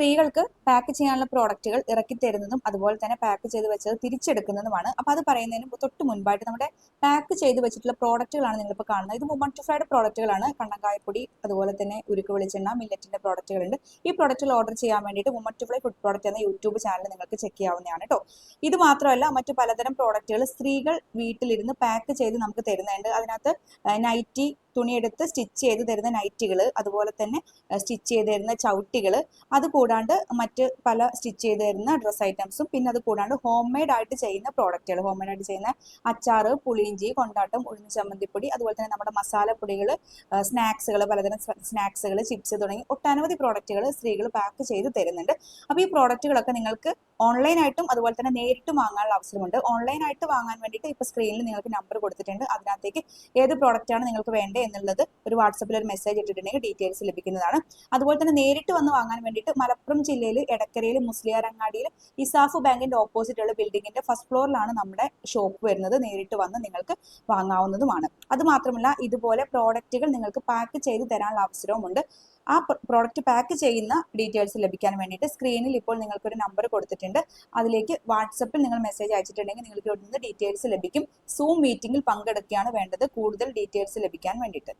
സ്ത്രീകൾക്ക് പാക്ക് ചെയ്യാനുള്ള പ്രോഡക്റ്റുകൾ ഇറക്കി തരുന്നതും അതുപോലെ തന്നെ പാക്ക് ചെയ്ത് വെച്ചത് തിരിച്ചെടുക്കുന്നതുമാണ്. അപ്പോൾ അത് പറയുന്നതിന് തൊട്ട് മുൻപായിട്ട് നമ്മുടെ പാക്ക് ചെയ്ത് വെച്ചിട്ടുള്ള പ്രോഡക്റ്റുകളാണ് നിങ്ങളിപ്പോൾ കാണുന്നത്. ഇത് മൊമന്റിഫൈഡ് പ്രോഡക്റ്റുകളാണ് കണ്ണങ്കായപ്പൊടി അതുപോലെ തന്നെ ഉരുക്ക് വെളിച്ചെണ്ണ മില്ലറ്റിന്റെ പ്രോഡക്റ്റുകളുണ്ട് ഈ പ്രോഡക്റ്റുകൾ ഓർഡർ ചെയ്യാൻ വേണ്ടിയിട്ട് മൊമന്റിഫൈ ഫുഡ് പ്രോഡക്റ്റ് എന്ന യൂട്യൂബ് ചാനൽ നിങ്ങൾക്ക് ചെക്ക് ചെയ്യാവുന്നതാണ് കേട്ടോ ഇത് മാത്രമല്ല മറ്റു പലതരം പ്രോഡക്റ്റുകൾ സ്ത്രീകൾ വീട്ടിലിരുന്ന് പാക്ക് ചെയ്ത് നമുക്ക് തരുന്നുണ്ട്. അതിനകത്ത് നൈറ്റി തുണിയെടുത്ത് സ്റ്റിച്ച് ചെയ്ത് തരുന്ന നൈറ്റികൾ അതുപോലെ തന്നെ സ്റ്റിച്ച് ചെയ്ത് തരുന്ന ചവിട്ടികൾ അത് കൂടാണ്ട് മറ്റ് പല സ്റ്റിച്ച് ചെയ്ത് തരുന്ന ഡ്രസ് ഐറ്റംസും പിന്നെ അത് കൂടാണ്ട് ഹോം മെയ്ഡ് ആയിട്ട് ചെയ്യുന്ന പ്രോഡക്റ്റുകൾ ഹോം മെയ്ഡ് ആയിട്ട് ചെയ്യുന്ന അച്ചാറ് പുളിയിഞ്ചി കൊണ്ടാട്ടം ഉഴുന്ന് ചമ്മന്തിപ്പൊടി അതുപോലെ തന്നെ നമ്മുടെ മസാലപ്പൊടികൾ സ്നാക്സുകൾ പലതരം സ്നാക്സുകൾ ചിപ്സ് തുടങ്ങി ഒട്ടനവധി പ്രോഡക്റ്റുകൾ സ്ത്രീകൾ പാക്ക് ചെയ്ത് തരുന്നുണ്ട്. അപ്പോൾ ഈ പ്രോഡക്റ്റുകളൊക്കെ നിങ്ങൾക്ക് ഓൺലൈനായിട്ടും അതുപോലെ തന്നെ നേരിട്ട് വാങ്ങാനുള്ള അവസരമുണ്ട്. ഓൺലൈനായിട്ട് വാങ്ങാൻ വേണ്ടിയിട്ട് ഇപ്പോൾ സ്ക്രീനിൽ നിങ്ങൾക്ക് നമ്പർ കൊടുത്തിട്ടുണ്ട്. അതിനകത്തേക്ക് ഏത് പ്രോഡക്റ്റാണ് നിങ്ങൾക്ക് വേണ്ടത് എന്നുള്ളത് ഒരു വാട്സപ്പിൽ ഒരു മെസ്സേജ് ഇട്ടിട്ടുണ്ടെങ്കിൽ ഡീറ്റെയിൽസ് ലഭിക്കുന്നതാണ്. അതുപോലെ തന്നെ നേരിട്ട് വന്ന് വാങ്ങാൻ വേണ്ടിയിട്ട് മലപ്പുറം ജില്ലയിൽ എടക്കരയിൽ മുസ്ലിയാരങ്ങാടിയിൽ ഇസാഫ് ബാങ്കിന്റെ ഓപ്പോസിറ്റ് ഉള്ള ബിൽഡിങ്ങിന്റെ ഫസ്റ്റ് ഫ്ലോറിലാണ് നമ്മുടെ ഷോപ്പ് വരുന്നത്. നേരിട്ട് വന്ന് നിങ്ങൾക്ക് വാങ്ങാവുന്നതുമാണ്. അത് മാത്രമല്ല ഇതുപോലെ പ്രോഡക്റ്റുകൾ നിങ്ങൾക്ക് പാക്ക് ചെയ്ത് തരാനുള്ള അവസരവുമുണ്ട്. ആ പ്രോഡക്റ്റ് പാക്ക് ചെയ്യുന്ന ഡീറ്റെയിൽസ് ലഭിക്കാൻ വേണ്ടിയിട്ട് സ്ക്രീനിൽ ഇപ്പോൾ നിങ്ങൾക്കൊരു നമ്പർ കൊടുത്തിട്ടുണ്ട്. അതിലേക്ക് വാട്സപ്പിൽ നിങ്ങൾ മെസ്സേജ് അയച്ചിട്ടുണ്ടെങ്കിൽ നിങ്ങൾക്ക് ഇവിടുന്ന് ഡീറ്റെയിൽസ് ലഭിക്കും. സൂം മീറ്റിംഗിൽ പങ്കെടുക്കുകയാണ് വേണ്ടത്. കൂടുതൽ ഡീറ്റെയിൽസ് ലഭിക്കാൻ വേണ്ടിയിട്ട്.